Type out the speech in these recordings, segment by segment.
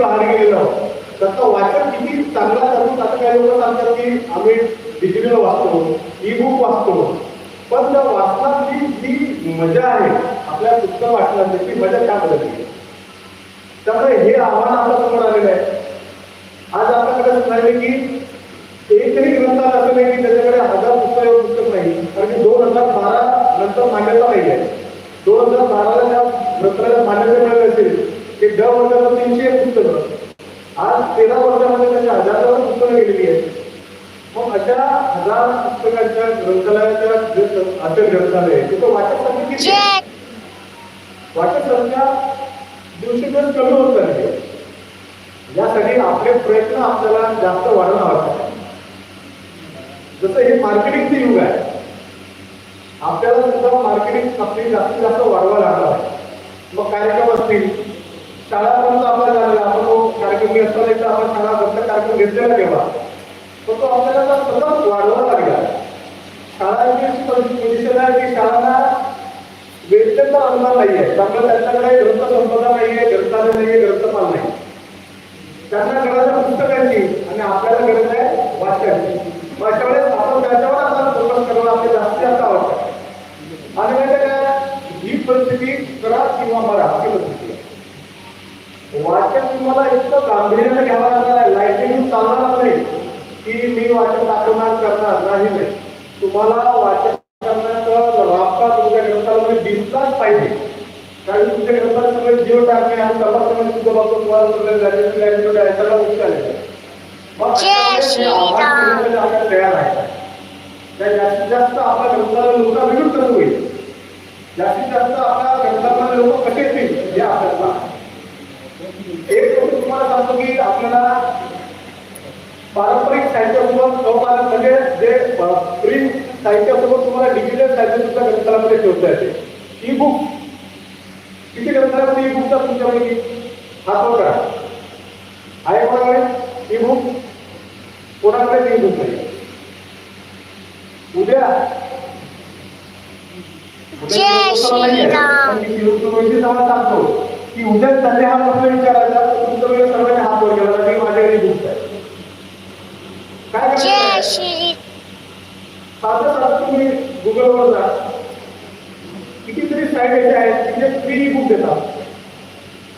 बाहेर गेलेलो. वाचन किती चांगला चालू आता काही लोक सांगतात की आम्ही डिजिटल वाचतो ई बुक वाचतो. पण त्या वाचनातली जी मजा आहे आपल्या पुस्तक वाचनाची ती मजा काय बदलली? त्यामुळे हे आव्हान आपल्यासमोर आलेलं आहे. आज आपल्याकडे सांगितले की एकही ग्रंथ असं नाही की त्याच्याकडे हजार पुस्तक पुस्तक नाही. कारण की दोन हजार बारा नंतर मान्यता नाही आहे दोन हजार बाराला त्या ग्रंथाला मान्यता मिळाली असेल ते ड वर्गाला तीनशे पुस्तकं. आज तेरा वर्षामध्ये त्याची हजारावर पुस्तकं गेलेली आहेत. मग अशा हजार पुस्तकांच्या ग्रंथालयाच्या असे ग्रंथालय आहे, तिथं वाचक संख्या? वाचक संख्या दिवसेदिवस कमी होत चालली यासाठी आपले प्रयत्न आपल्याला जास्त वाढवणं आवश्यक आहे. जसं हे मार्केटिंगचं युग आहे. आपल्याला सुद्धा मार्केटिंग आपली जास्तीत जास्त वाढवा लागणार आहे. मग कार्यक्रम असतील शाळापर्यंत आपण झालेला आपण तो कार्यक्रम घेत असताना आपण शाळा बंद कार्यक्रम घेतलेला तेव्हा. तर तो आपल्याला सतत वाढवा लागला. शाळांची अशी पोझिशन आहे की शाळांना वेतन अनुदान नाही आहे. त्यामुळे त्यांच्याकडे ग्रंथ संपदा नाही आहे ग्रंथालय नाही आहे ग्रंथपाल नाही. त्यांना गरज आहे पुस्तकांची आणि आपल्याला गरज आहे वाचकांची मग अशा वेळेस आपण त्याच्यावर आपल्याला फोकस करणं आपले जास्तीत जास्त आवडतं आणि म्हणजे काय ही परिस्थिती करा किंवा मरा ही परिस्थिती वाचन तुम्हाला इतकं गांभीर्याने घ्यावं लागणार आहे लाईटिंग चालणार नाही की मी वाचन दाखवणार करणार नाही नाही तुम्हाला वाचन करण्याचा रास्ता तुमच्या ग्रंथामध्ये दिसलाच पाहिजे. कारण तुमच्या ग्रंथात सगळे जीव टाकणे आणि तपासणे सुद्धा बघतो तुम्हाला सगळे लँग्वेज आहे. ते तयार आहे. त्या जास्तीत जास्त आपल्या ग्रंथाला लोक कसं होईल जास्तीत जास्त आपल्या ग्रंथामध्ये लोक कसे येतील? हे आपल्याला एक गोष्ट तुम्हाला सांगतो की आपल्याला पारंपरिक साहित्यासोबत अपारंपरिक म्हणजे जे प्रिंट साहित्यासोबत तुम्हाला डिजिटल साहित्य सुद्धा ग्रंथालयामध्ये ठेवता येते ई बुक किती ग्रंथालयामध्ये ई बुकचा तुमच्यापैकी हात वर करा आहे कोणाकडे ई बुक कोणाकडे ई बुक नाही उद्या जय श्रीराम. तुम्हाला सांगतो की उद्या संध्या हा प्रश्न विचारायचा तर तुमचं वेळ सर्वांनी हात वर केला की माझ्याकडे बुक आहे काय साधं साधं तुम्ही गुगलवर जा. कितीतरी साईट अशा आहेत जे फ्री बुक देतात.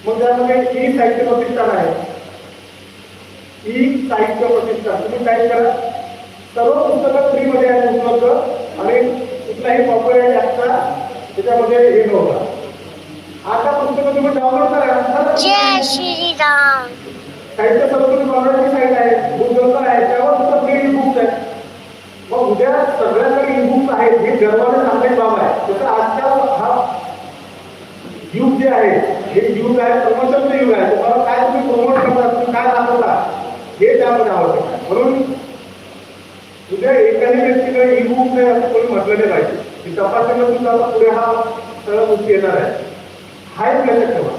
मग त्यामध्ये ई साहित्य प्रतिष्ठान आहे ई साहित्य प्रतिष्ठान तुम्ही टाईप करा? सर्व पुस्तकं फ्रीमध्ये आहेत उपलब्ध आणि कुठलाही कॉपीराईट ऍक्टचा त्याच्यामध्ये हे नव्हता. आता पुस्तकं तुम्ही डाउनलोड करा जय श्रीराम। साहित्य संस्कृती मंडळाची साईट आहे बुक ग्रंथ आहे त्यावर सुद्धा फ्री बुक्स आहेत मग उद्या सगळ्यांकडे ई बुक्स आहेत हे गर्वाने सांगण्याची बाब आहे तसं आजच्या हा युग जे आहे हे युग आहे प्रमोशनचं युग आहे तुम्हाला काय तुम्ही प्रमोट करता तुम्ही काय दाखवता हे त्यामध्ये आवश्यक आहे म्हणून उद्या एकाही व्यक्तीकडे ई बुक नाही असं कोणी म्हटलं नाही पाहिजे सुद्धा आता पुढे हा सगळ्या गोष्टी येणार आहे. हा एक लक्षात ठेवा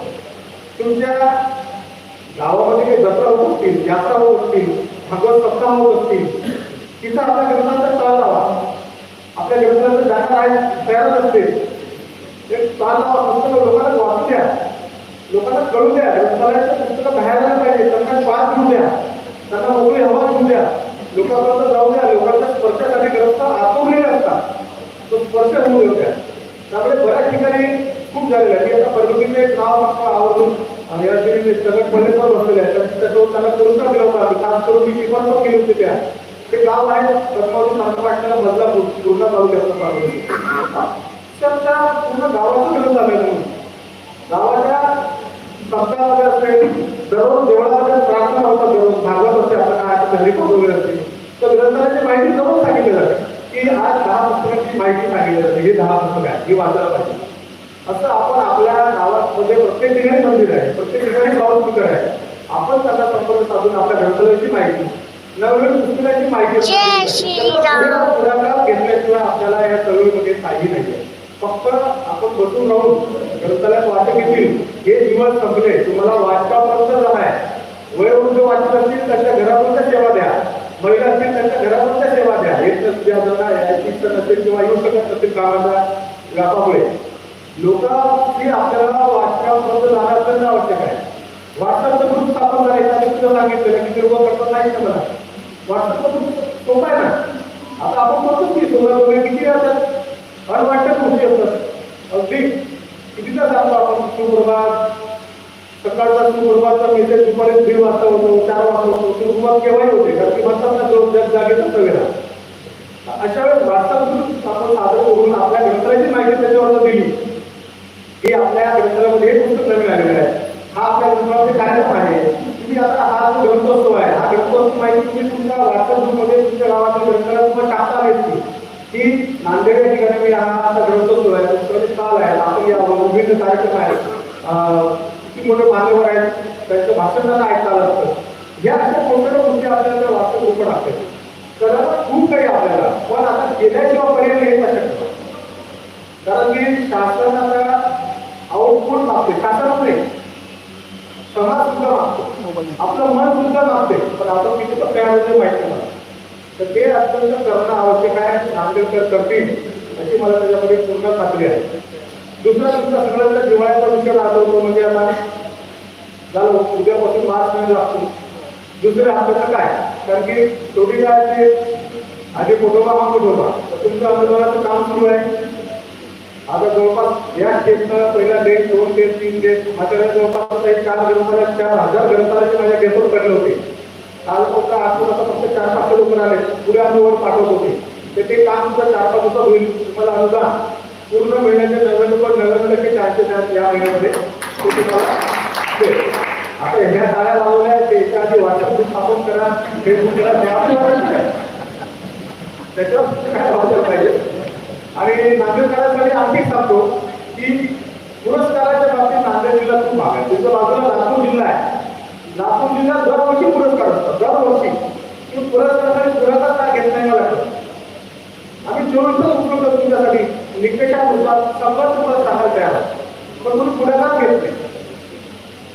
तुमच्या गावामध्ये काही जत्रा होत असतील यात्रा होत असतील भगवत सप्ताह होत असतील तिथं आपल्या ग्रंथांचा स्टॉल लावा आपल्या ग्रंथांचं जाणार आहे तयारच असते एक स्टॉल लावा पुस्तकं लोकांना वाचू द्या. लोकांना कळू द्या ग्रंथालयाचं पुस्तकं बाहेर पाहिजे त्यांना श्वास घेऊ द्या. त्यांना मोकळी हवा घेऊ द्या. लोकांपर्यंत जाऊ द्या लोकांच्या स्पर्शासाठी ग्रंथ आतवलेले असतात. तो स्पर्श होऊ द्या त्यामुळे बऱ्याच ठिकाणी खूप झालेलं आहे. की आता परभणीचं एक नाव मला आवडून आणि या ठिकाणी सगळ्यात पहिले पण बसलेले आहे. तर त्याच्यावर त्याला पुरस्कार दिला होता आम्ही. खास करून मी शिफारस पण केली होती त्या. ते गाव आहे पद्मावती वाटण्याला बदलापूर पूर्ण तालुक्यातलं परभणी तर त्या पूर्ण गावाचं मिळून झालं म्हणून गावाच्या सप्ताहामध्ये असते दररोज देवळामध्ये प्रार्थना होतात दररोज भागवत असते आपल्या काय रिपोर्ट वगैरे असते. तर ग्रंथाची माहिती जवळ सांगितली जाते. की आज दहा पुस्तकांची माहिती सांगितली जाते. हे दहा पुस्तक आहे ही वाचायला पाहिजे. असं आपण आपल्या गावामध्ये प्रत्येक ठिकाणी मंदिर आहे. प्रत्येक ठिकाणी लाऊडस्पीकर आहे. आपण त्यांना संपर्क साधून आपल्या ग्रंथालयाची माहिती नवीन पुस्तकाची माहिती. त्याचा पुढाकार घेतल्याशिवाय आपल्याला या चळवळीमध्ये काही नाहीये फक्त आपण बसून राहून ग्रंथालयात वाचक येतील हे दिवस संपले. तुम्हाला वाचकापर्यंत जाणार वयोवृद्ध वाचक असतील त्यांच्या घरापर्यंत सेवा द्या. महिला असतील त्यांच्या घरापर्यंत सेवा द्या. येत नसतील ज्यांना यायची इच्छा नसेल किंवा येऊ शकत नसेल कामाच्या व्यापामुळे लोकांची आपल्याला वाचकापर्यंत जाणं अत्यंत आवश्यक आहे व्हॉट्सअपचं ग्रुप स्थापन करायचं आणि तुझं सांगितलं की निर्भर करता नाही ना मला व्हॉट्सअपचा ग्रुप सोपा आहे ना? आता आपण म्हणतो की सोळा वगैरे किती राहतात असतात? अनवाटत गोष्टी असतात अगदी. कितीदा सांगतो आपण? सुप्रभात सकाळचा सुप्रभातचा मेसेज दुपारी दीड वाजता होतो चार वाजता होतो. सुप्रभात केव्हाही होते कारण की म्हणतात ना दोन जग जागेचा सगळ्या अशा वेळेस व्हॉट्सअप ग्रुप आपण सादर करून आपल्या ग्रंथाची माहिती त्याच्यावर दिली. हे आपल्या ग्रंथामध्ये पुस्तक नवीन आलेलं आहे हा आपल्या ग्रंथामध्ये कार्यक्रम आहे. तुम्ही आता हा जो ग्रंथोत्सव आहे हा ग्रंथोत्सव माहिती तुम्ही तुमच्या व्हॉट्सअप ग्रुपमध्ये तुमच्या गावातील ग्रंथाला तुम्हाला टाकता आले की नांदेड या ठिकाणी मी हा असा ग्रंथोत्सव आहे पुस्तकाचे काल आहे. आपण या विविध कार्यक्रम आहे किती मोठे मान्यवर आहेत. त्यांचं भाषण त्यांना ऐकायला असतं या अशा कोणत्या गोष्टी आपल्याला व्हॉट्सअप ग्रुपवर टाकतात तर खूप काही आपल्याला. पण आता गेल्याशिवाय पर्याय येत शकतो कारण की शासनाचा आता आउटपुट मागते शासन नाही. समाज सुद्धा मागतो. आपलं मन सुद्धा मागते. पण आपण किती टप्प्यामध्ये माहिती मला. तर ते अत्यंत करणं आवश्यक आहे नांदेडकर करतील अशी मला त्याच्यामध्ये पूर्ण खात्री आहे. दुसरा तुमचा सगळ्यांचा दिवाळीचा विचार आठवतो म्हणजे आता झालं उद्यापासून मार्च महिना लागतो. दुसऱ्या हाताचं काय? कारण की शेवटी काय आधी फोटोबा हा फोटोबा तर तुमचं काम सुरू आहे. आता जवळपास या स्टेटनं पहिला डेट दोन डेट तीन डेट माझ्याकडे जवळपास एक चार ग्रंथालय चार हजार ग्रंथालयाचे माझ्या गेटवर पडले होते. काल फक्त आजून आता फक्त चार पाच लोक आले पुढे आम्ही पाठवत होते. तर ते काम सुद्धा चार पाच दिवसात होईल. तुम्हाला अनुदान पूर्ण महिन्याच्या नव्याण्णव नव्याण्णव टक्के चारशे चार या महिन्यामध्ये. ते तुम्हाला आता ह्या शाळा लावल्या त्याच्या आधी व्हॉट्सअप स्थापन करा फेसबुक करा त्याच्यावर काय वाचायला पाहिजे? आणि नांदेडकरांसाठी आणखी सांगतो की पुरस्काराच्या बाबतीत नांदेड जिल्हा खूप भाग आहे. तुमच्या बाजूला लातूर जिल्हा आहे. लातूर जिल्ह्यात दरवर्षी पुरस्कार असतात दरवर्षी. पण पुरस्कारासाठी पुरस्कार का घेत नाही मला कळत. आम्ही चोवीस उपलब्ध तुमच्यासाठी. निकषानुसार सगळं तुम्हाला सांगायला तयार आहे. पण तुम्ही पुढाकार घेत नाही?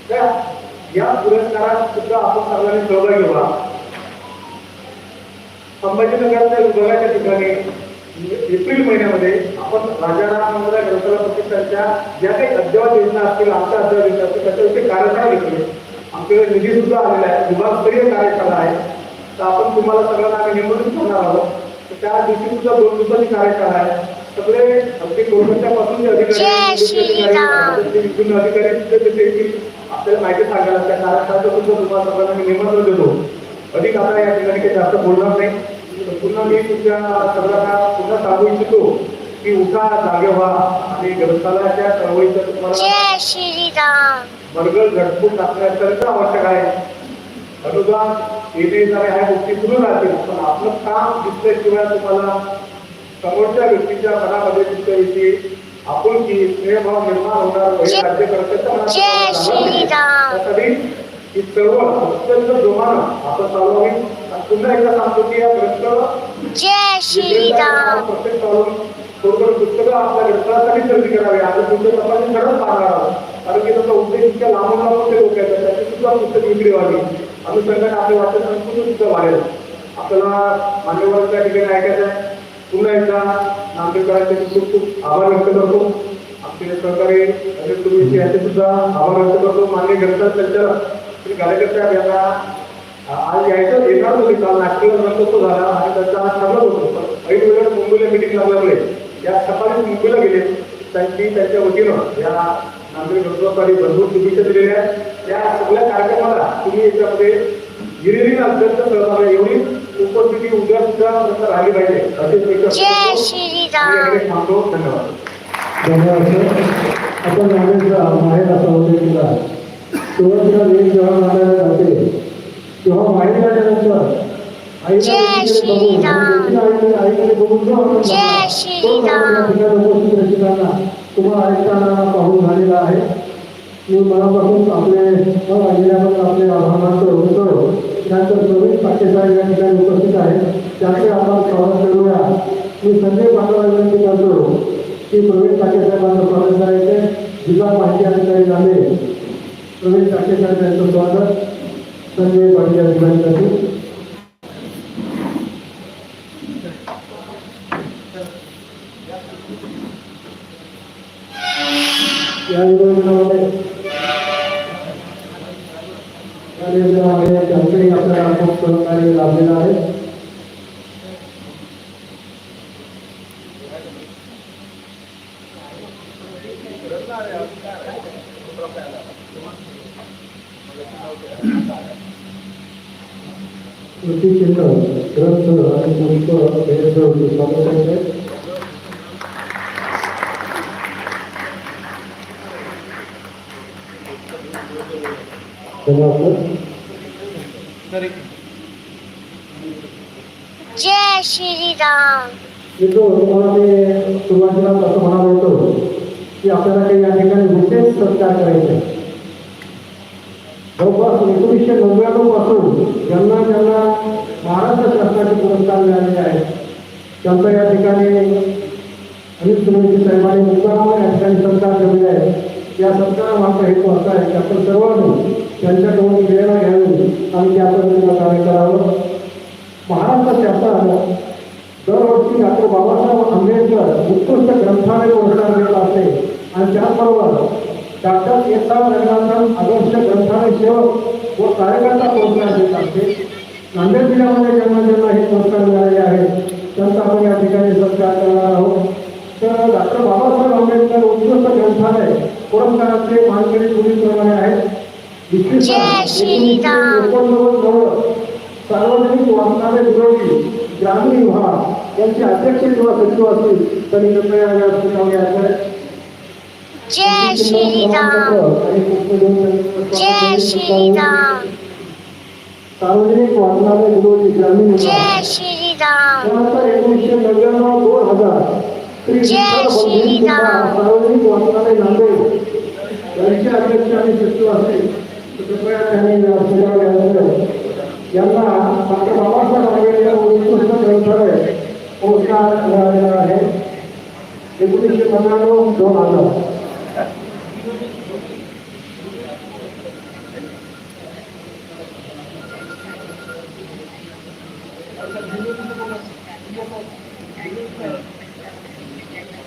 त्या या पुरस्कारात सुद्धा आपण सर्वांनी सहभागी व्हा. संभाजीनगरच्या विभागाच्या ठिकाणी एप्रिल महिन्यामध्ये आपण राजाराम मंदिरा ग्रंथालय प्रतिष्ठानच्या ज्या काही अद्ययावत योजना असतील आमच्या अद्ययावत योजना असतील त्याच्याविषयी कार्यशाळा घेतली आमच्याकडे निधी सुद्धा आलेला आहे. विभागस्तरीय कार्यशाळा आहे. तर आपण तुम्हाला सगळ्यांना आम्ही निमंत्रित करणार आहोत. तर त्या दिवशी सुद्धा दोन दिवसाची कार्यशाळा आहे. सगळे अगदी कोलकात्या पासून जय श्रीराम. विभिन्न अधिकारी सुद्धा येतील. आपल्याला माहिती सांगायला त्या कार्यशाळेचं सुद्धा तुम्हाला सगळ्यांना मी निमंत्रण देतो. अधिक आता या ठिकाणी काही जास्त बोलणार नाही. पुन्हा मी तुमच्या सगळ्यांना पुन्हा सांगू इच्छितो की उठा जागे व्हा आणि ग्रंथालयाच्या चळवळीचं तुम्हाला वर्ग घटपूट टाकण्याकरिता आवश्यक आहे. अनुदान येणे जाणे ह्या गोष्टी सुरू राहतील पण आपलं काम दिसल्याशिवाय तुम्हाला समोरच्या व्यक्तीच्या मनामध्ये तुमच्याविषयी आपुलकी स्नेहभाव निर्माण होणार हे जय- राज्यकर्त्याच्या मनात ही चळवळ अत्यंत जोमानं आपण चालवावी पुन्हा एकदा सांगतो की या ग्रंथ जय श्रीराम. प्रत्येक चालून थोडं पुस्तकं आपल्या ग्रंथासाठी खरेदी करावी. आणि तुमच्या तपासणी खरंच पाहणार आहोत. कारण की त्याचा उद्देश इतक्या लांबून लांबून ते लोक आहेत त्याची सुद्धा पुस्तक विक्री व्हावी. आपले वाचन संस्कृती सुद्धा आपल्याला मान्यवरांच्या ठिकाणी ऐकायचं आहे. पुन्हा एकदा नांदेडकरांचे मी खूप खूप आभार व्यक्त करतो. आमचे सहकारी तुम्ही यांचे सुद्धा आभार व्यक्त करतो. मान्य ग्रंथ संचालक श्री गाडेकर साहेब यांना आज यायचं येणार होते काल नागपूरला ग्रंथोत्सव झाला आणि त्यांचा आज ठरलं होतं ऐन वेळेला मुंबईला मिटिंग लागल्यामुळे या सकाळी मुंबईला गेले. त्यांची त्यांच्या वतीनं या नांदेड ग्रंथोत्सवासाठी भरपूर शुभेच्छा दिलेल्या आहेत. त्या सगळ्या कार्यक्रमाला तुम्ही याच्यामध्ये गिरिली अत्यंत सहभाग. एवढी उपस्थिती उद्या सुद्धा प्रश्न राहिली पाहिजे. थांबतो धन्यवाद. धन्यवाद आपण नांदेडचा माहेर असा होते तिला सुरुवातीला वेळ जेव्हा मागायला जाते. तेव्हा माहेर आल्यानंतर जय श्रीराम. जय श्रीराम. तुम्हाला ऐकताना पाहून झालेला आहे. मी मनापासून आपले अजिल्याबद्दल आपले आभार होतो त्यानंतर प्रवीण पाटेसाहेब या ठिकाणी उपस्थित आहेत. त्याचे आपण स्वागत करूया. मी संजय पाटला विनंती करतो की प्रवीण पाटेसाहेबांचं स्वागत करायचे. जिल्हा माहिती अधिकारी झाले. प्रवीण पाटेसाहेब यांचं स्वागत. संजय पाटील या ठिकाणी करतो या विभागामध्ये नियोजनामध्ये त्यांचंही आपल्याला खूप सहकार्य लाभलेलं आहे कृतीचिन्ह ग्रंथ आणि पुष्प भेट देऊन स्वागत करते धन्यवाद जय श्रीराम। मित्र तुम्हाला मी सुरुवातीला असं म्हणालो होतो की आपल्याला काही या ठिकाणी विशेष सत्कार करायचे जवळपास एकोणीसशे नव्याण्णवपासून ज्यांना ज्यांना महाराष्ट्र शासनाचे पुरस्कार मिळालेले आहेत त्यांचा या ठिकाणी अनिल सुरेश साहेबांनी मुद्दाम या ठिकाणी सत्कार केलेले आहे या सत्कारामागचा हेतू असा आहे की आपण सर्वांनी त्यांच्याकडून प्रेरणा घ्यावी आणि त्या पद्धतीनं कार्य करावं. महाराष्ट्र शासन दरवर्षी डॉक्टर बाबासाहेब आंबेडकर उत्कृष्ट ग्रंथालय पुरस्कार देत असते आणि त्याचबरोबर डॉक्टर एस आर रंगनाथन आदर्श ग्रंथालय सेवक व कार्यकर्ता पुरस्कार देत असते नांदेड जिल्ह्यामध्ये ज्यांना ज्यांना हे पुरस्कार मिळालेले आहेत त्यांचा आपण या ठिकाणी सत्कार करणार आहोत. तर डॉक्टर बाबासाहेब आंबेडकर उत्कृष्ट ग्रंथालय पुरस्काराचे मानकरी आहेत. सन जय श्रीराम. एकोणनव्वद नव्वद सार्वजनिक वाचनालय विरोधी ग्रामीण विभाग यांचे अध्यक्ष किंवा सचिव असतील तर कृपया या सुनावणी जय श्रीराम. जय श्रीराम. सार्वजनिक वाचनालय विरोधी ग्रामीण जय श्रीराम. एकोणीसशे नव्याण्णव दोन हजार जय श्रीराम. सार्वजनिक वाचनालय नांदेड. यांचे अध्यक्ष आणि सचिव असतील कृपया त्यांनी या सुनावणी यानंतर यांना डॉक्टर बाबासाहेब आंबेडकर उत्कृष्ट ग्रंथालय पुरस्कार मिळालेला आहे एकोणीसशे नव्याण्णव दोन हजार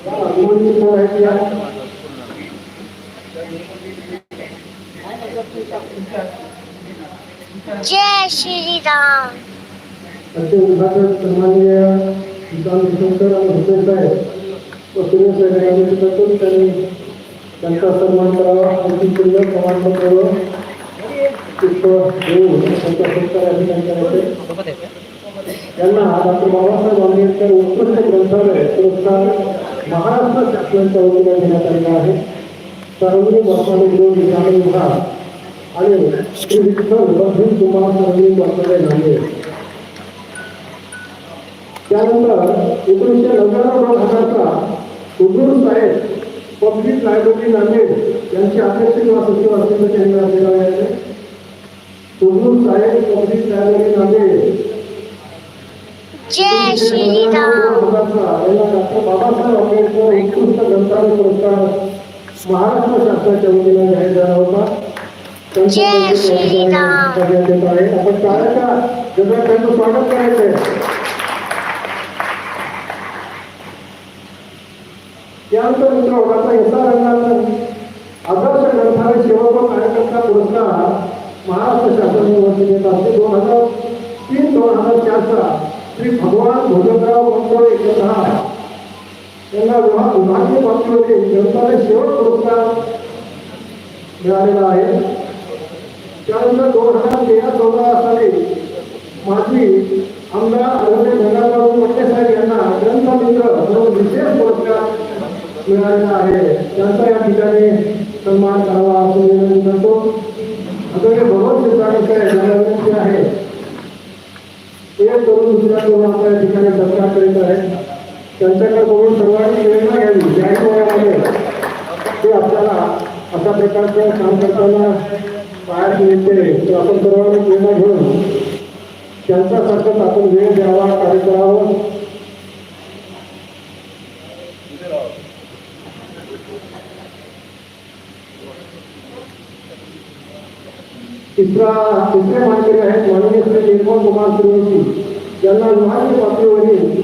निवडणूक कोण आहे ती आहे? जय श्रीराम। असे उद्घाटन सन्माननीय विद्वान विष्णुकर आणि भूपेश साहेब व सुरेश साहेब यांनी करून त्यांनी त्यांचा सन्मान करावा आणखी चिन्ह प्रमाणपत्र पुष्प देऊन त्यांचा सत्कार या करायचे यांना डॉक्टर बाबासाहेब आंबेडकर उत्कृष्ट ग्रंथालय पुरस्कार महाराष्ट्र शासनाच्या वतीने देण्यात आलेला आहे. सार्वजनिक वर्षाने विरोधी ग्रामीण विभाग आणि श्री विठ्ठल कुमार त्यानंतर एकोणीसशे नव्याण्णव हुजूर साहेब पब्लिक लायब्ररी नांदेड यांचे अध्यक्ष किंवा सचिव तर त्यांनी आपल्याला मिळाले हुजूर साहेब पब्लिक लायब्ररी नांदेड जय श्रीराम बाबासाहेब आंबेडकर उत्कृष्ट ग्रंथालय पुरस्कार महाराष्ट्र शासनाच्या वतीने जाहीर झाला होता जय श्रीराम. आपण टाळ्याच्या गजरात त्यांचं स्वागत करायचं आहे त्यानंतर मित्र रंगनाथन आदर्श ग्रंथालय सेवक व कार्यकर्ता पुरस्कार महाराष्ट्र शासनाने वर्षी देत असते. दोन हजार तीन दोन हजार चारचा श्री भगवान भोजनराव मंडळ एकता यांना विभाग विभागीय पातळीवरील ग्रंथालय सेवक पुरस्कार मिळालेला आहे. त्यानंतर दोन हजार तेरा चौदा साली माजी आमदार आदरणीय गंगाधरराव पट्टे साहेब यांना ग्रंथमित्र म्हणून विशेष पुरस्कार मिळालेला आहे. त्यांचा या ठिकाणी सन्मान करावा असं विनंती करतो. आदरणीय भगवत सिद्धार्थ विनंती आहे. एक करून दुसऱ्या करून आपल्या या ठिकाणी सत्कार करीत आहे. त्यांच्याकडे बघून सर्वांनी प्रेरणा घ्यावी. जाहीर वयामध्ये ते आपल्याला अशा प्रकारचं काम करताना बाहेर मिळते तर आपण सर्वांनी प्रेरणा घेऊन त्यांचा सतत आपण वेळ द्यावा कार्य करावं तिसरा तिसरे मानकरी आहेत माननीय श्री निर्मल कुमार सूर्यवंशी यांना विभागीय पातळीवरील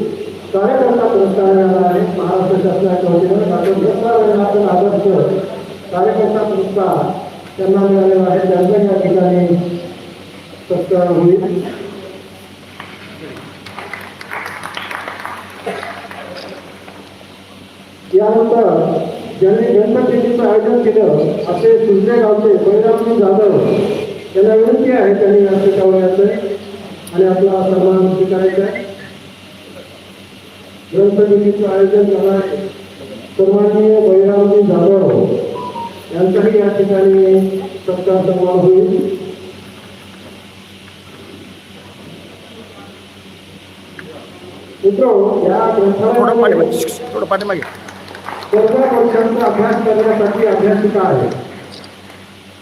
कार्यकर्ता पुरस्कार मिळाला आहे. महाराष्ट्र शासनाच्या वतीनं डॉक्टर प्रसाद रंगनाथन आदर्श कार्यकर्ता पुरस्कार त्यांना मिळालेला आहे त्यांना या ठिकाणी सत्कार होईल यानंतर ज्यांनी गणपतीचं आयोजन केलं असे सुजले गावचे बैरामजी जाधव त्यांना विनंती आहे. त्यांनी व्यासपीठावर यायचं आणि आपला सन्मान स्वीकारायचा आहे ग्रंथदिनीचं आयोजन करणारे सन्माननीय बैरामजी जाधव यांचाही या ठिकाणी सत्कार सन्मान होईल मित्र या ग्रंथालयामध्ये पाठीमागे थोडं पाठीमागे चौदा वर्षांचा अभ्यास करण्यासाठी अभ्यासिका आहे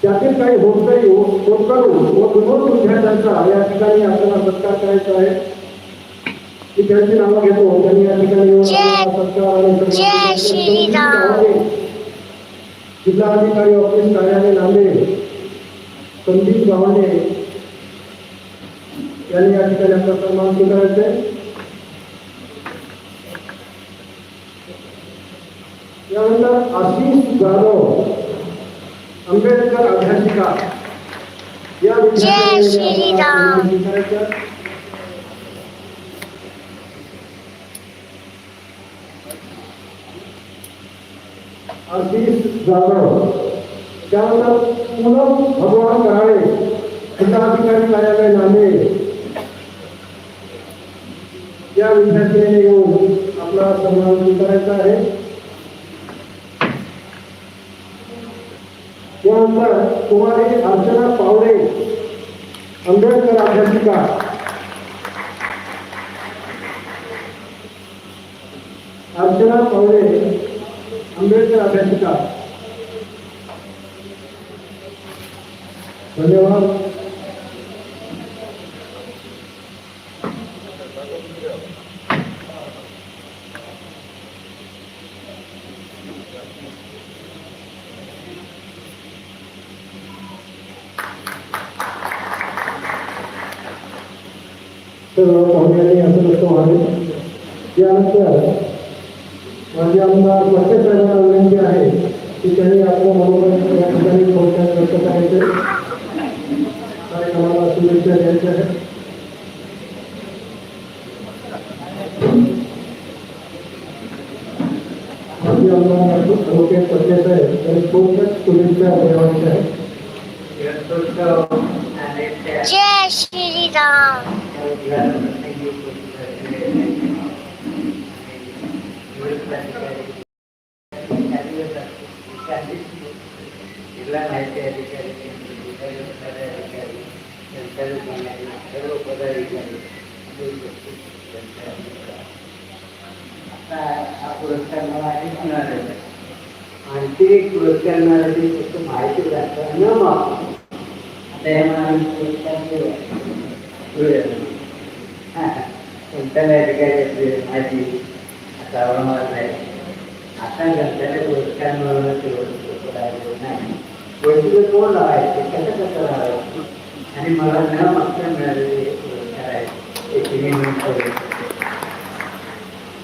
त्यातील काही होतकरू होतकरू व विनोद विद्यार्थ्यांचा या ठिकाणी आपल्याला सत्कार करायचा आहे मी त्यांची नावं घेतो त्यांनी या ठिकाणी येऊन जय- आपल्याला सत्कार आणि जिल्हाधिकारी ऑफिस कार्यालय नांदेड. संदीप गावाने यांनी या ठिकाणी आपला सन्मान स्वीकारायचा यानंतर आशिष जाधव आंबेडकर अभ्यासिका या. विद्यार्थ्यांनी आशिष जाधव त्यानंतर पूनम भगवान कराळे जिल्हाधिकारी कार्यालय नांदेड या विद्यार्थ्यांनी येऊन आपला सन्मान स्वीकारायचा आहे. यानंतर कुमारी अर्चना पावडे आंबेडकर अभ्यासिका अर्चना पावडे आंबेडकर अभ्यासिका धन्यवाद. सर्व पाहुण्यांनी असं नसतं व्हावे यानंतर माझे आमदार प्रत्येक साहेबांना विनंती आहे की त्यांनी आपलं मनोरंजन या ठिकाणी थोडक्यात करायचे. कार्यक्रमाला शुभेच्छा द्यायच्या आहेत माझे आमदार ॲडव्होकेट आहेत जय श्रीराम जिल्हा माहिती अधिकारी जिल्हा अधिकारी संचालक सर्व पदाधिकारी आता हा पुरस्कार मला आधी मिळाला आहे. आणखी एक फक्त माहिती लागतं. न आता हे आता औरंगाबाद आहे आता पुरस्कार मिळवणं नाही. कोण लावायचे कसं कसं लावायचं आणि मला न मागच्या मिळालेले पुरस्कार आहेत ते तिन्ही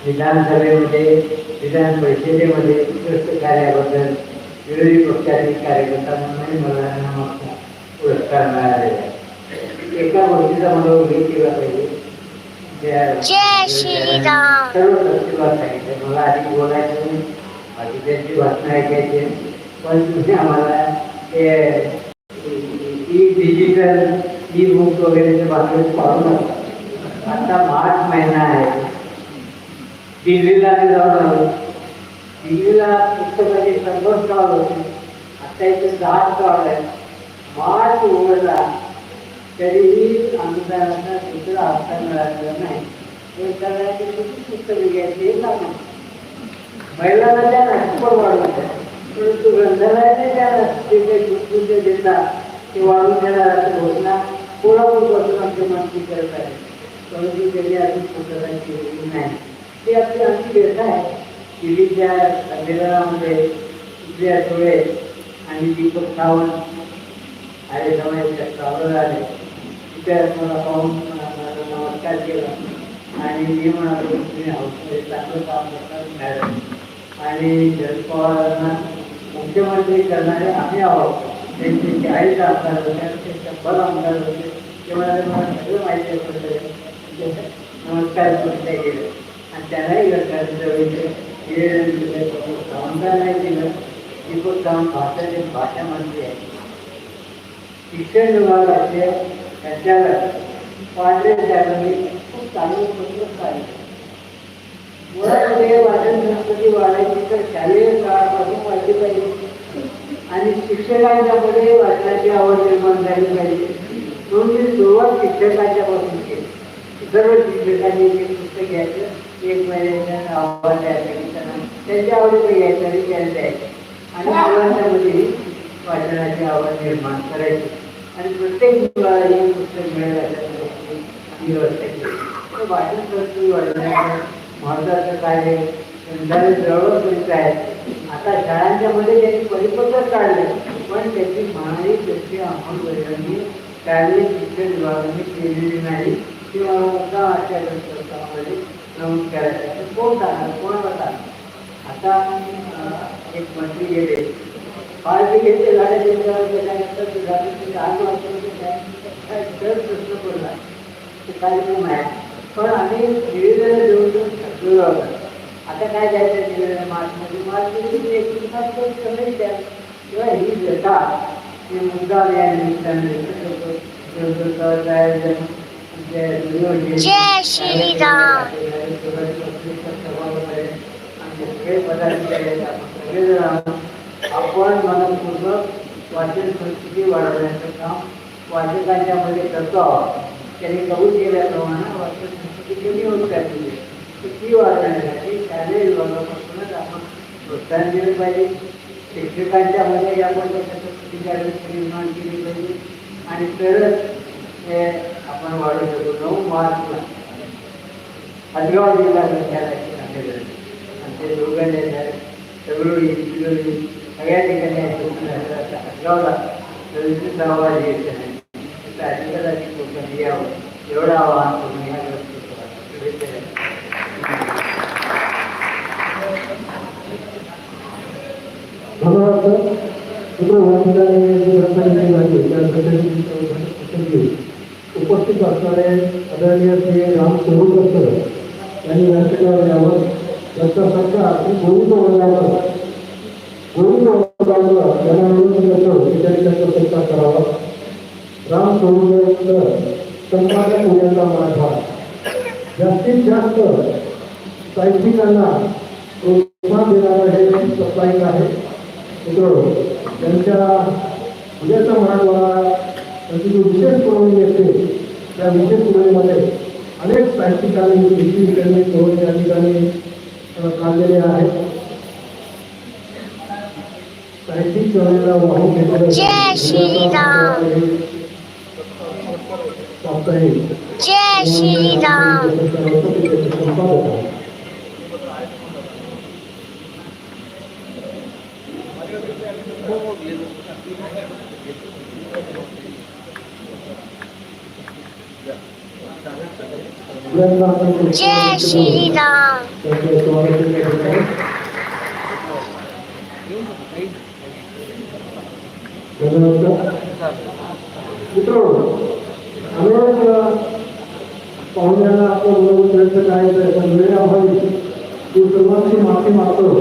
विधानसभेमध्ये विधान परिषदेमध्ये उत्कृष्ट कार्याबद्दल विरोधी पक्षातील कार्यकर्ता म्हणूनही मला मागचा पुरस्कार मिळालेला आहे एका गोष्टीचा मला उल्लेख केला पाहिजे. सर्व सांगितलं मला आधी बोलायचं नाही बाकी त्यांची भाषणं ऐकायची पण तुम्ही आम्हाला हे ई डिजिटल ई बुक वगैरेचे बातमी पाहू नका आता मार्च महिना आहे. दिल्लीला मी जाऊन आलो. दिल्लीला पुस्तकाचे शंभर स्टॉल होते. आता इथे दहा स्टॉल आहेत मार्च उघडला. तरीही अनुदानाचा दुसरा हप्ता मिळालेला नाही. हे सगळ्यांची किती पुस्तके घ्यायची हे सांगा. महिलांना त्या ना पण वाढवून परंतु ग्रंथालयाने त्या ते काही गुंतवणूक देतात ते वाढून देणार अशी घोषणा कोल्हापूरपासून आमच्या मंत्री करत आहे. परंतु त्यांनी अजून पुस्तकांची केलेली नाही. ती आपली आमची व्यथा आहे. शिरीच्या संमेलनामध्ये सुप्रिया सुळे आणि दीपक सावंत आले समाजाच्या स्वागत आले. तिथे मला पाहून मला नमस्कार केला. आणि मी म्हणालो तुम्ही हौसले चांगलं काम करतात मॅडम. आणि शरद पवारांना मुख्यमंत्री करणारे आम्ही आहोत. त्यांचे चाळीस आमदार होते आणि ते शंभर आमदार होते. ते म्हणाले मला सगळं माहिती आहे नमस्कार कुठल्या गेले आणि त्यालाही संस्कार नाही दिलं ती फक्त भाषाचे भाषा मंत्री आहे. शिक्षण विभागाचे संचालक पांढरे साहेबांनी खूप चांगलं पत्र सांगितलं मुळामध्ये वाचन संस्कृती वाढायची तर शालेय काळापासून वाढली पाहिजे आणि शिक्षकांच्या मध्ये वाचनाची आवड निर्माण झाली पाहिजे दोन्ही सुरुवात शिक्षकांच्या पासून केली सर्व शिक्षकांनी एक पुस्तक घ्यायचं एक महिन्याच्या आव्हान द्यायचं त्यांच्या आवडीचं घ्यायचं आणि त्यांना द्यायचं आणि मुलांच्यामध्ये वाचनाची आवड निर्माण करायची. आणि प्रत्येक मुलाला हे पुस्तक मिळेल व्यवस्था केली. वाचन संस्कृती वाढवण्याचं महत्वाचं कार्य संध्याकाळी जवळ करीत आहे आता शाळांच्या मध्ये त्यांनी परिपत्रक काढले पण त्याची मानवी त्याची अंमलबजावणी शालेय शिक्षण विभागाने केलेली नाही. किंवा मुद्दा अशा संस्थांमध्ये नमूद करायचं. कोण सांगणार? कोणाला सांगणार? आता एक मंत्री गेले. झाडे त्याच्यावर ते ते दर प्रश्न पडला. ते कार्यक्रम आहे. पण आम्ही निवेदन देऊन देऊन थकलो आहोत. आता काय द्यायचं निवेदन मार्चमध्ये. मार्चमध्ये कमी द्या किंवा ही व्यथा हे मुद्दा या निमित्ताने जय श्रीराम. हे आपण मनपूर्वक वाचन संस्कृती वाढवण्याचं काम वाचकांच्या मध्ये करतो आहोत. त्यांनी कबूल केल्याप्रमाणे वाचन संस्कृती कमी होत चालली आहे ती वाढवण्यासाठी शालेय विभागापासूनच आपण प्रोत्साहन दिले पाहिजे. शिक्षकांच्या मध्ये या प्रकारच्या संस्कृती जागृती निर्माण केली पाहिजे. आणि तरच हे आपण वाढवू शकतो नऊ मार्चला हदगाव जिल्हा ग्रंथालयाचे संमेलन आणि ते चिरोळी सगळ्या ठिकाणी आवाज येत आहे तिथं अधिकाधिक लोकांनी यावं एवढं आवाहन करून या धन्यवाद उपस्थित असणारे आदरणीय श्री राम सोरुकर सर यांनी व्यासपीठावर यावं याचा सरकार ही गोविंद वर्गावर गोविंद वर्गावर यांना निवडून येतो विचारी त्यांचा सत्कार करावा. राम सोडून सर संपादक उद्याचा मराठा जास्तीत जास्त साहित्यिकांना प्रोत्साहन देणारं हे साप्ताहिक आहे. मित्र त्यांच्या उद्याचा मराठवाडा त्यांची जी विशेष पुरवणी असते त्या विशेष पुरवणीमध्ये अनेक साहित्यिकांनी कृषी त्यांनी पुरवणी या काढलेले आहेत साहित्यिक चळवळीला वाहून घेतलेलं. साप्ताहिक जय श्रीराम संपादक आहे. जय श्रीराम। त्यांचे मित्र अनेक पाहुण्यांना आपलं बरोबर प्रयत्न करायचं आहे पण वेळेअभावी ती सर्वांची माफी मागतो.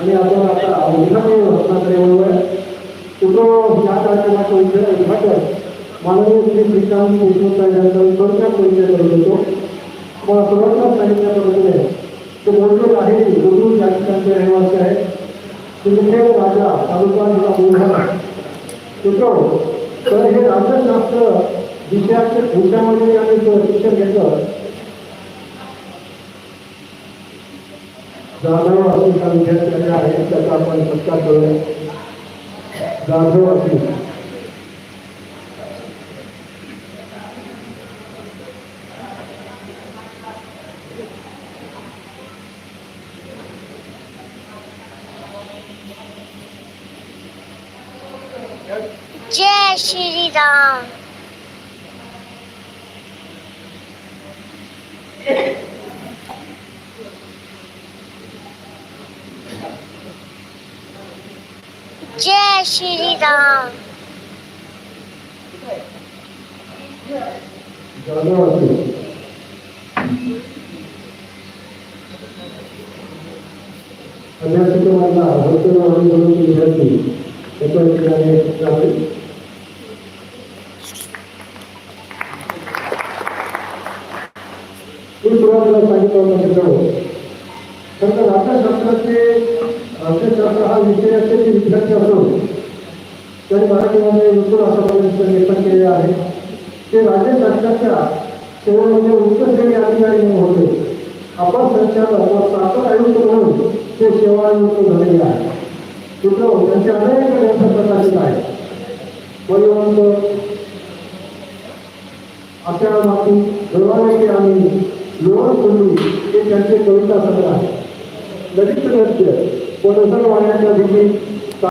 आणि आपण आता उद्घाटन रत्नाकडे वळूया मित्र या कार्यक्रमाचं उद्घा- उद्घाटन माननीय श्री श्रीकांत देशमुख यांचा थोडक्यात परिचय करून देतो. मला सर्वांना सांगितल्याप्रमाणे ते बोलतो आहे गुरु या ठिकाणचे रहिवासी आहेत. सिंदखेड राजा तालुका जिल्हा बुलढाणा तर हे राज्यशास्त्र विषयाचे विषयामध्ये आणि शिक्षण घेतलं जाधव असेल आहे त्याचा आपण सत्कार करूया. जाधव じゃん。ジェシリだ。話、तुम्हाला सांगितलं होतं त्याच्यावर खरं तर अर्थशास्त्राचे अर्थशास्त्र हा विषय असलेले विद्यार्थी असो त्यांनी मराठीमध्ये भरपूर आतापर्यंत लेखन केले आहे. ते राज्य सरकारच्या सेवेमध्ये उच्च श्रेणी अधिकारी म्हणून होते. आपण संचालक व स्थापन आयुक्त म्हणून ते सेवानिवृत्त झालेले आहे मित्रांनो त्यांचे अनेक ग्रंथ प्रकाशित आहेत. परिवंत अशा माती दरवाजाची आम्ही लोहर कुंडी हे त्यांचे कविता संग्रह. आहे ललित नृत्य व वाण्याच्या भीती